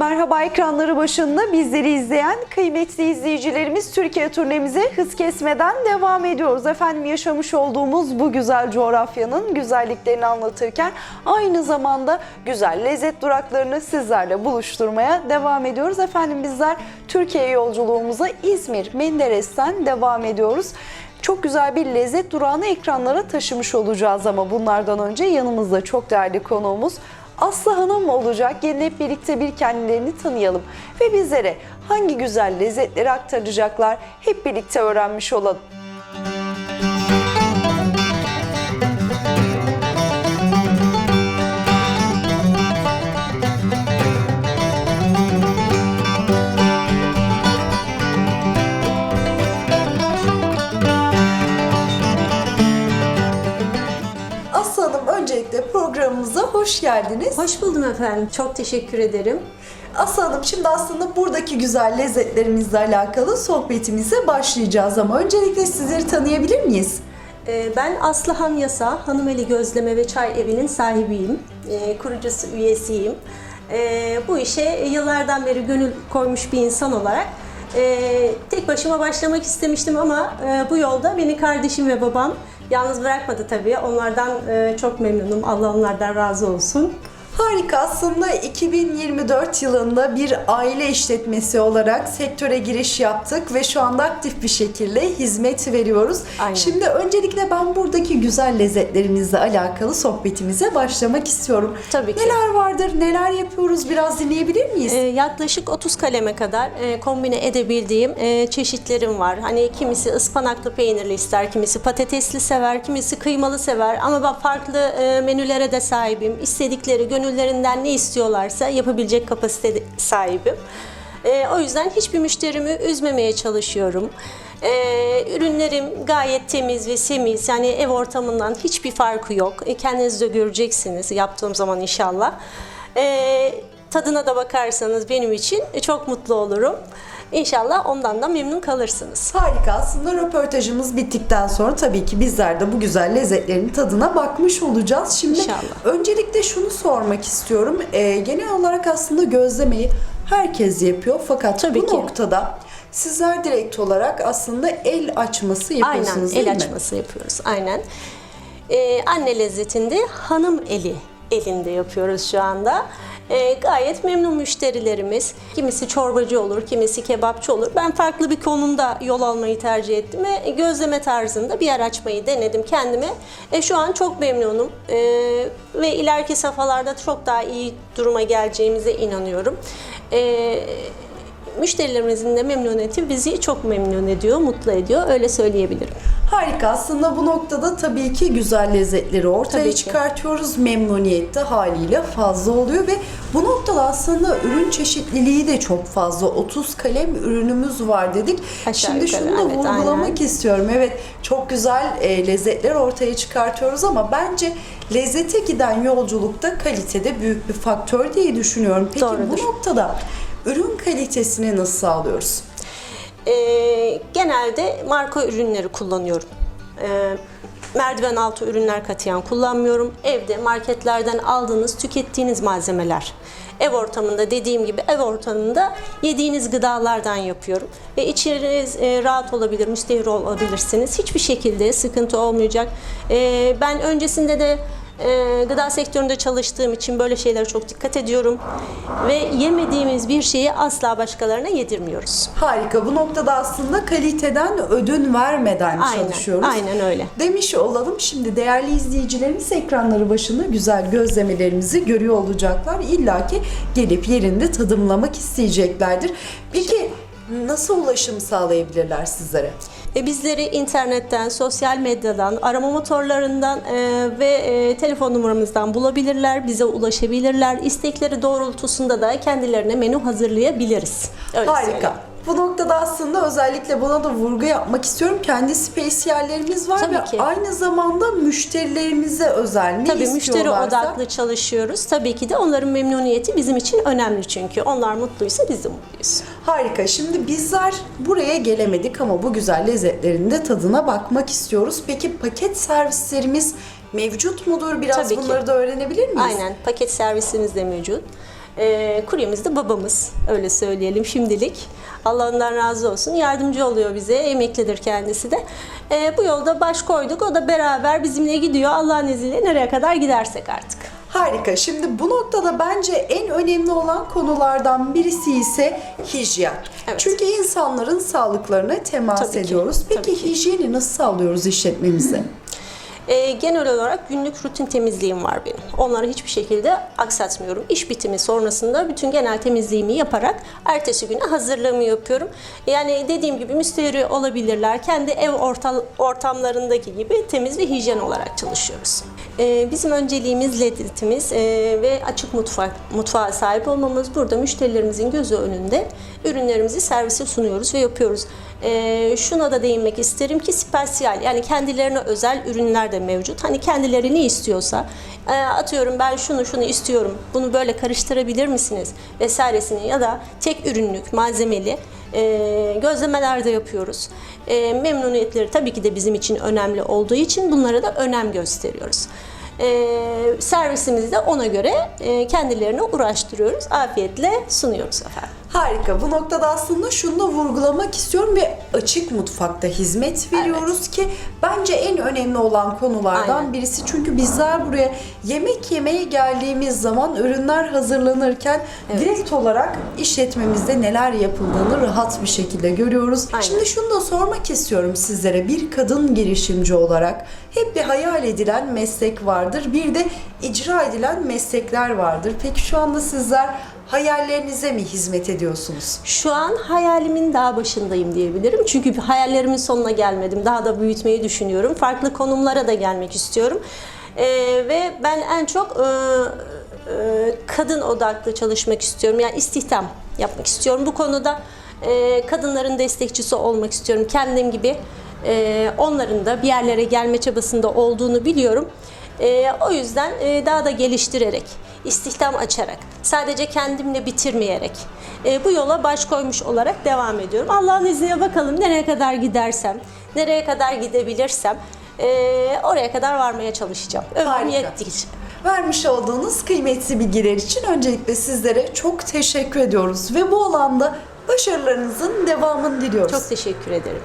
Merhaba ekranları başında bizleri izleyen kıymetli izleyicilerimiz Türkiye turnemize hız kesmeden devam ediyoruz. Efendim yaşamış olduğumuz bu güzel coğrafyanın güzelliklerini anlatırken aynı zamanda güzel lezzet duraklarını sizlerle buluşturmaya devam ediyoruz. Efendim bizler Türkiye yolculuğumuza İzmir Menderes'ten devam ediyoruz. Çok güzel bir lezzet durağını ekranlara taşımış olacağız ama bunlardan önce yanımızda çok değerli konuğumuz Aslı Hanım olacak. Gelin hep birlikte bir kendilerini tanıyalım ve bizlere hangi güzel lezzetleri aktaracaklar hep birlikte öğrenmiş olalım. Hoş geldiniz. Hoş buldum efendim. Çok teşekkür ederim. Aslı Hanım şimdi aslında buradaki güzel lezzetlerimizle alakalı sohbetimize başlayacağız ama öncelikle sizleri tanıyabilir miyiz? Ee, Ben Aslı Han Yasa, Hanımeli Gözleme ve Çay Evi'nin sahibiyim. Ee, Kurucusu, üyesiyim. Ee, Bu işe yıllardan beri gönül koymuş bir insan olarak e, tek başıma başlamak istemiştim ama e, bu yolda beni kardeşim ve babam yalnız bırakmadı tabii. Onlardan e, çok memnunum. Allah onlardan razı olsun. Harika aslında 2024 yılında bir aile işletmesi olarak sektöre giriş yaptık ve şu anda aktif bir şekilde hizmet veriyoruz. Aynen. Şimdi öncelikle ben buradaki güzel lezzetlerimizle alakalı sohbetimize başlamak istiyorum. Tabii ki. Neler vardır, neler yapıyoruz biraz dinleyebilir miyiz? Ee, yaklaşık 30 kaleme kadar e, kombine edebildiğim e, çeşitlerim var. Hani kimisi ıspanaklı peynirli ister, kimisi patatesli sever, kimisi kıymalı sever. Ama ben farklı e, menülere de sahibim. İstedikleri, gönüllerinden ne istiyorlarsa yapabilecek kapasite sahibim. E, o yüzden hiçbir müşterimi üzmemeye çalışıyorum. E, ürünlerim gayet temiz ve semiz. Yani ev ortamından hiçbir farkı yok. E, kendiniz de göreceksiniz yaptığım zaman inşallah. E, tadına da bakarsanız benim için çok mutlu olurum. İnşallah ondan da memnun kalırsınız. Harika. Aslında röportajımız bittikten sonra tabii ki bizler de bu güzel lezzetlerin tadına bakmış olacağız. Şimdi İnşallah. öncelikle şunu sormak istiyorum. Ee, genel olarak aslında gözlemeyi herkes yapıyor fakat Tabii bu ki. noktada sizler direkt olarak aslında el açması yapıyorsunuz Aynen değil el mi? açması yapıyoruz. Aynen. Ee, anne lezzetinde hanım eli elinde yapıyoruz şu anda. Ee, gayet memnun müşterilerimiz. Kimisi çorbacı olur, kimisi kebapçı olur. Ben farklı bir konumda yol almayı tercih ettim ve gözleme tarzında bir yer açmayı denedim kendime. E, şu an çok memnunum Ee, ve ileriki safhalarda çok daha iyi duruma geleceğimize inanıyorum. Ee, müşterilerimizin de memnuniyeti bizi çok memnun ediyor, mutlu ediyor. Öyle söyleyebilirim. Harika. Aslında bu noktada tabii ki güzel lezzetleri ortaya Tabii ki. çıkartıyoruz. Memnuniyet de haliyle fazla oluyor ve bu noktada aslında ürün çeşitliliği de çok fazla. 30 kalem ürünümüz var dedik. Aşağı Şimdi yukarı, şunu da evet, vurgulamak aynen. istiyorum. Evet çok güzel e, lezzetler ortaya çıkartıyoruz ama bence lezzete giden yolculukta kalitede büyük bir faktör diye düşünüyorum. Peki Doğrudur. bu noktada ürün kalitesini nasıl sağlıyoruz? Ee, genelde marka ürünleri kullanıyorum. Ee, merdiven altı ürünler katiyen kullanmıyorum. Evde marketlerden aldığınız, tükettiğiniz malzemeler. Ev ortamında dediğim gibi ev ortamında yediğiniz gıdalardan yapıyorum. Ve içeriniz e, rahat olabilir, müstehir olabilirsiniz. Hiçbir şekilde sıkıntı olmayacak. Ee, ben öncesinde de e, gıda sektöründe çalıştığım için böyle şeylere çok dikkat ediyorum. Ve yemediğimiz bir şeyi asla başkalarına yedirmiyoruz. Harika. Bu noktada aslında kaliteden ödün vermeden Aynen, çalışıyoruz. aynen öyle. Demiş olalım. Şimdi değerli izleyicilerimiz ekranları başında güzel gözlemelerimizi görüyor olacaklar. İlla ki gelip yerinde tadımlamak isteyeceklerdir. Peki nasıl ulaşım sağlayabilirler sizlere? E, bizleri internetten, sosyal medyadan, arama motorlarından e, ve e, telefon numaramızdan bulabilirler, bize ulaşabilirler. İstekleri doğrultusunda da kendilerine menü hazırlayabiliriz. Öyle Harika. söyleyeyim. Bu noktada aslında özellikle buna da vurgu yapmak istiyorum. Kendi spesiyallerimiz var Tabii ve ki. aynı zamanda müşterilerimize özel ne Tabii müşteri istiyorlarsa- odaklı çalışıyoruz. Tabii ki de onların memnuniyeti bizim için önemli çünkü. Onlar mutluysa biz de mutluyuz. Harika. Şimdi bizler buraya gelemedik ama bu güzel lezzetlerin de tadına bakmak istiyoruz. Peki paket servislerimiz mevcut mudur? Biraz Tabii ki. bunları da öğrenebilir miyiz? Aynen paket servisimiz de mevcut. E, kuryemiz de babamız öyle söyleyelim şimdilik. Allah ondan razı olsun. Yardımcı oluyor bize. Emeklidir kendisi de. E, bu yolda baş koyduk. O da beraber bizimle gidiyor. Allah'ın izniyle nereye kadar gidersek artık. Harika. Şimdi bu noktada bence en önemli olan konulardan birisi ise hijyen. Evet. Çünkü insanların sağlıklarına temas Tabii ki, ediyoruz. Peki tabii ki. hijyeni nasıl sağlıyoruz işletmemizde? E, genel olarak günlük rutin temizliğim var benim. Onları hiçbir şekilde aksatmıyorum. İş bitimi sonrasında bütün genel temizliğimi yaparak ertesi güne hazırlığımı yapıyorum. Yani dediğim gibi müşteri olabilirler. Kendi ev orta- ortamlarındaki gibi temiz ve hijyen olarak çalışıyoruz. E, bizim önceliğimiz lezzetimiz e, ve açık mutfak mutfağa sahip olmamız. Burada müşterilerimizin gözü önünde ürünlerimizi servise sunuyoruz ve yapıyoruz. E, şuna da değinmek isterim ki spesiyal yani kendilerine özel ürünler de mevcut. Hani kendileri ne istiyorsa e, atıyorum ben şunu şunu istiyorum bunu böyle karıştırabilir misiniz vesairesini ya da tek ürünlük malzemeli e, gözlemeler de yapıyoruz. E, memnuniyetleri tabii ki de bizim için önemli olduğu için bunlara da önem gösteriyoruz. E, servisimizi de ona göre e, kendilerine uğraştırıyoruz. Afiyetle sunuyoruz efendim. Harika. Bu noktada aslında şunu da vurgulamak istiyorum ve açık mutfakta hizmet veriyoruz ki bence en önemli olan konulardan Aynen. birisi. Çünkü bizler buraya yemek yemeye geldiğimiz zaman ürünler hazırlanırken direkt olarak işletmemizde neler yapıldığını rahat bir şekilde görüyoruz. Aynen. Şimdi şunu da sormak istiyorum sizlere. Bir kadın girişimci olarak hep bir hayal edilen meslek vardır. Bir de icra edilen meslekler vardır. Peki şu anda sizler hayallerinize mi hizmet ediyorsunuz? Şu an hayalimin daha başındayım diyebilirim. Çünkü hayallerimin sonuna gelmedim. Daha da büyütmeyi düşünüyorum. Farklı konumlara da gelmek istiyorum. Ee, ve ben en çok e, e, kadın odaklı çalışmak istiyorum. Yani istihdam yapmak istiyorum. Bu konuda e, kadınların destekçisi olmak istiyorum. Kendim gibi e, onların da bir yerlere gelme çabasında olduğunu biliyorum. Ee, o yüzden e, daha da geliştirerek, istihdam açarak, sadece kendimle bitirmeyerek e, bu yola baş koymuş olarak devam ediyorum. Allah'ın izniyle bakalım nereye kadar gidersem, nereye kadar gidebilirsem e, oraya kadar varmaya çalışacağım. Ömrüm yettikçe. Vermiş olduğunuz kıymetli bilgiler için öncelikle sizlere çok teşekkür ediyoruz ve bu alanda başarılarınızın devamını diliyoruz. Çok teşekkür ederim.